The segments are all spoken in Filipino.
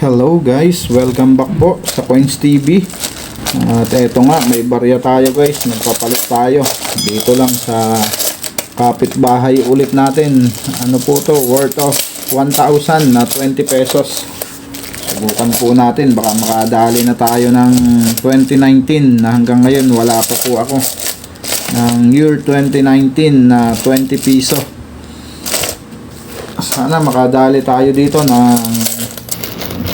Hello guys, welcome back po sa Coins TV At eto nga, may barya tayo guys, nagpapalit tayo. Dito lang sa kapitbahay ulit natin. Ano po to, worth of 1,000 na 20 pesos. Subukan po natin, baka makadali na tayo ng 2019 na hanggang ngayon wala pa po ako. Ng year 2019 na 20 piso. Sana makadali tayo dito ng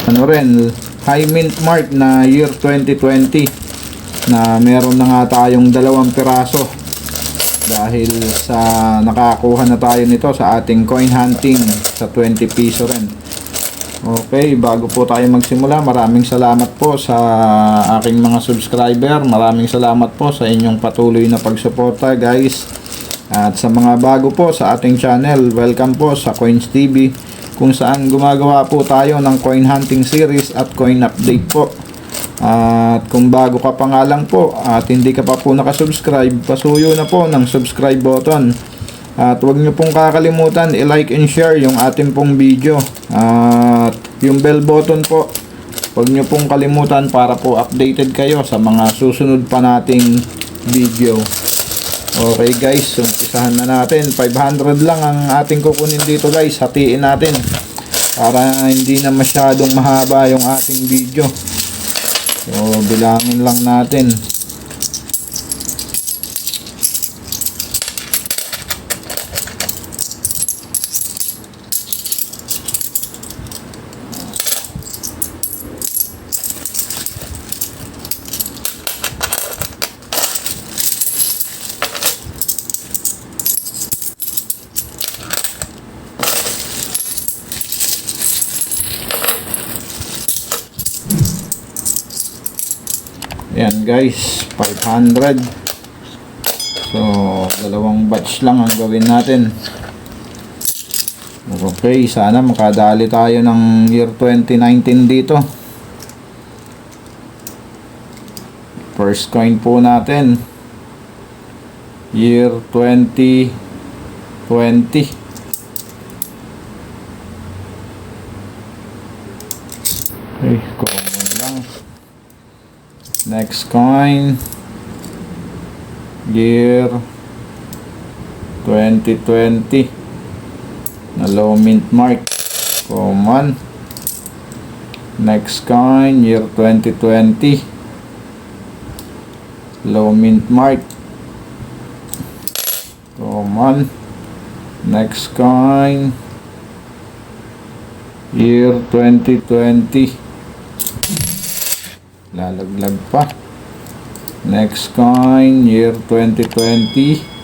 ano rin, high mint mark na year 2020 na meron na nga tayong dalawang piraso dahil sa nakakuha na tayo nito sa ating coin hunting sa 20 piso rin. Okay, bago po tayo magsimula, maraming salamat po sa aking mga subscriber. Maraming salamat po sa inyong patuloy na pagsuporta, guys. At sa mga bago po sa ating channel, welcome po sa Coins TV kung saan gumagawa po tayo ng coin hunting series at coin update po. At kung bago ka pa nga lang po at hindi ka pa po nakasubscribe, pasuyo na po ng subscribe button. At huwag nyo pong kakalimutan i-like and share yung ating pong video. At yung bell button po, huwag nyo pong kalimutan para po updated kayo sa mga susunod pa nating video. Okay guys, umpisahan na natin. 500 lang ang ating kukunin dito guys. Hatiin natin. Para hindi na masyadong mahaba yung ating video. So, bilangin lang natin. Ayan guys, 500. So, dalawang batch lang ang gawin natin. Okay, sana makadali tayo ng year 2019 dito. First coin po natin. Year 2020. Okay, lang. Next coin. Year 2020. Na low mint mark. Common. Next coin. Year 2020. Low mint mark. Common. Next coin. Year 2020 lalaglag pa. Next coin year 2020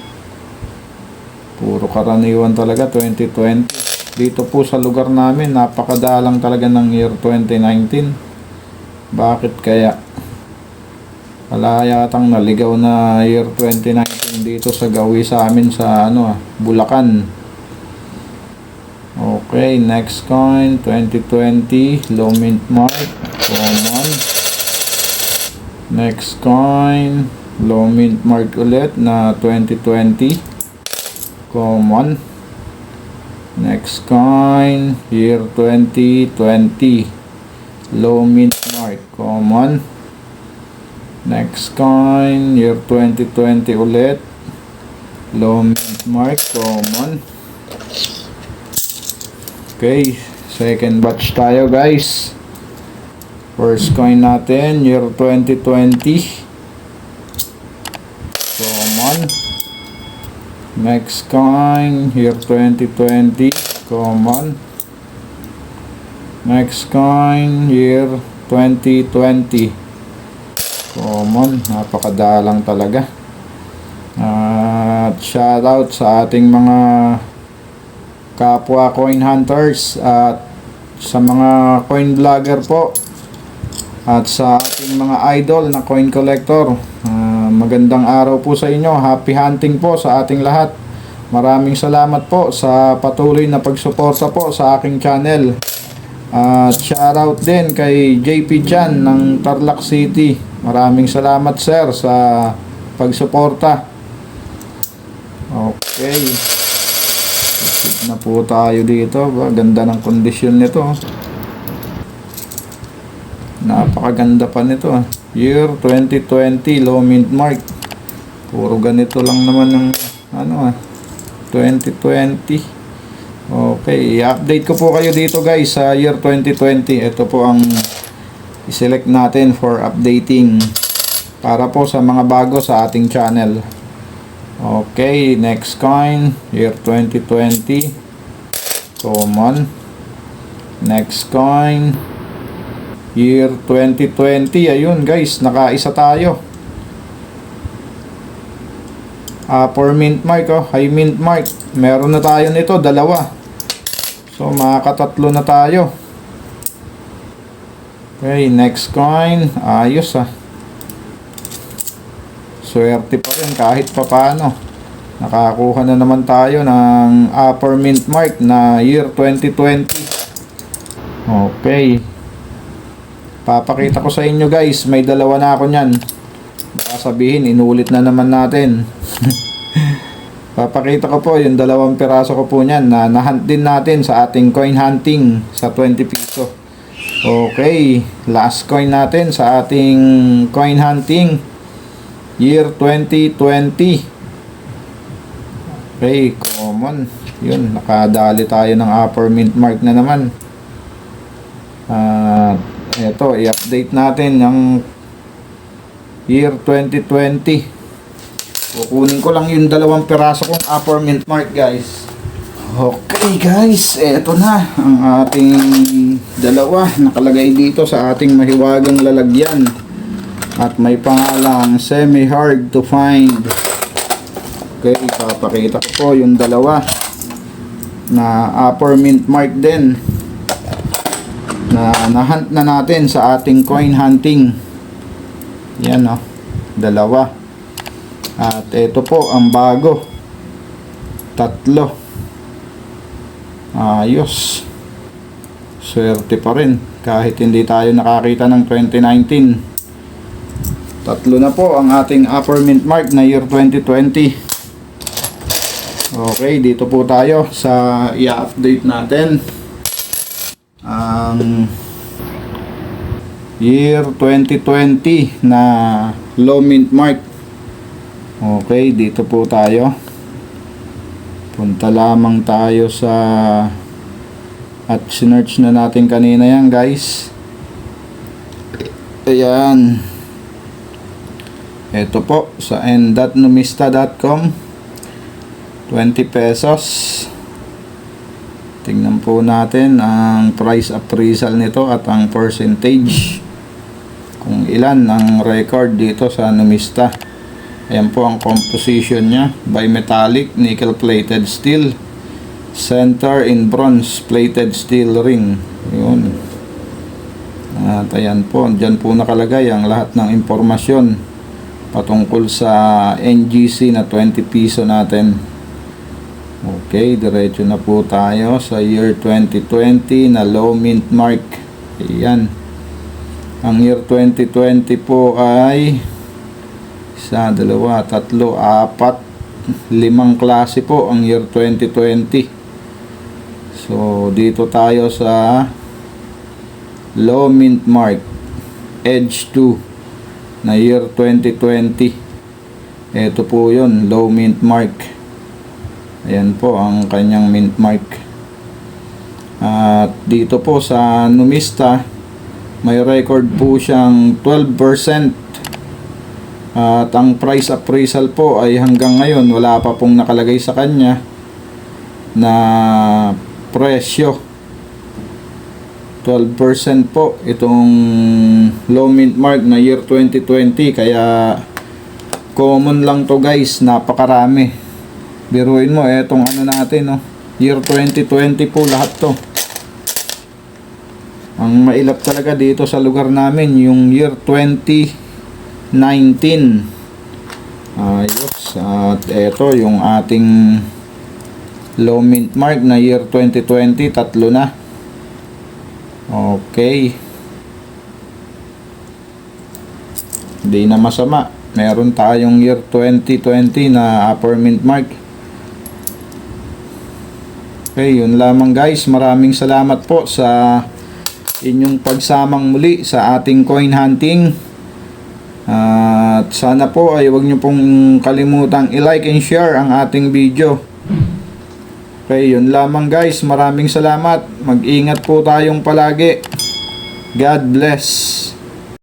puro karaniwan talaga 2020 dito po sa lugar namin napakadalang talaga ng year 2019 bakit kaya? Wala yatang naligaw na year 2019 dito sa gawi sa amin sa ano ah, Bulacan. Okay next coin 2020 low mint mark common Next coin, low mint mark ulit na 2020. Common. Next coin, year 2020. Low mint mark, common. Next coin, year 2020 ulit. Low mint mark, common. Okay, second batch tayo guys. First coin natin, year 2020. Common. Next coin, year 2020. Common. Next coin, year 2020. Common. Napakadalang talaga. At shoutout sa ating mga kapwa coin hunters at sa mga coin vlogger po at sa ating mga idol na coin collector. Uh, magandang araw po sa inyo. Happy hunting po sa ating lahat. Maraming salamat po sa patuloy na pagsuporta po sa aking channel. At uh, shoutout din kay JP Chan ng Tarlac City. Maraming salamat sir sa pagsuporta. Okay. Sit na po tayo dito. Ganda ng kondisyon nito. Napakaganda pa nito ah. Year 2020 low mint mark. Puro ganito lang naman ng ano ah. 2020. Okay, i-update ko po kayo dito guys sa year 2020. Ito po ang i-select natin for updating para po sa mga bago sa ating channel. Okay, next coin, year 2020. Common. Next coin, year 2020. Ayun guys, nakaisa tayo. Upper mint mark, oh, high mint mark. Meron na tayo nito, dalawa. So, makakatatlo na tayo. Okay, next coin. Ayos ah. Swerte pa rin kahit papano. Nakakuha na naman tayo ng upper mint mark na year 2020. Okay. Papakita ko sa inyo guys, may dalawa na ako niyan. Baka sabihin, inulit na naman natin. Papakita ko po yung dalawang piraso ko po niyan na nahunt din natin sa ating coin hunting sa 20 piso. Okay, last coin natin sa ating coin hunting year 2020. Okay, common. Yun, nakadali tayo ng upper mint mark na naman. Eto, i-update natin yung year 2020. Kukunin ko lang yung dalawang piraso kong upper mint mark, guys. Okay, guys. Eto na ang ating dalawa nakalagay dito sa ating mahiwagang lalagyan. At may pangalang semi-hard to find. Okay, papakita ko po yung dalawa na upper mint mark din na nahunt na natin sa ating coin hunting. Yan o, dalawa. At ito po ang bago. Tatlo. Ayos. Swerte pa rin kahit hindi tayo nakakita ng 2019. Tatlo na po ang ating upper mint mark na year 2020. Okay, dito po tayo sa i-update natin ang year 2020 na low mint mark. Okay, dito po tayo. Punta lamang tayo sa at sinearch na natin kanina yan guys. Ayan. Ito po sa n.numista.com 20 pesos. Tingnan po natin ang price appraisal nito at ang percentage. Kung ilan ang record dito sa Numista. Ayan po ang composition niya. Bimetallic, nickel plated steel. Center in bronze plated steel ring. Yun. At ayan po, dyan po nakalagay ang lahat ng impormasyon patungkol sa NGC na 20 piso natin. Okay, diretso na po tayo sa year 2020 na low mint mark. Ayan. Ang year 2020 po ay isa, dalawa, tatlo, apat, limang klase po ang year 2020. So, dito tayo sa low mint mark edge 2 na year 2020. Ito po yun, low mint mark. Ayan po ang kanyang mint mark. At dito po sa Numista, may record po siyang 12%. At ang price appraisal po ay hanggang ngayon wala pa pong nakalagay sa kanya na presyo. 12% po itong low mint mark na year 2020 kaya common lang to guys napakarami biruin mo etong ano natin no? Year 2020 po lahat to. Ang mailap talaga dito sa lugar namin yung year 2019 ayos at eto yung ating low mint mark na year 2020 tatlo na. Okay. Hindi na masama. Meron tayong year 2020 na upper mint mark okay yun lamang guys maraming salamat po sa inyong pagsamang muli sa ating coin hunting. At sana po ay huwag nyo pong kalimutang i-like and share ang ating video. Okay, yun lamang guys. Maraming salamat. Mag-ingat po tayong palagi. God bless.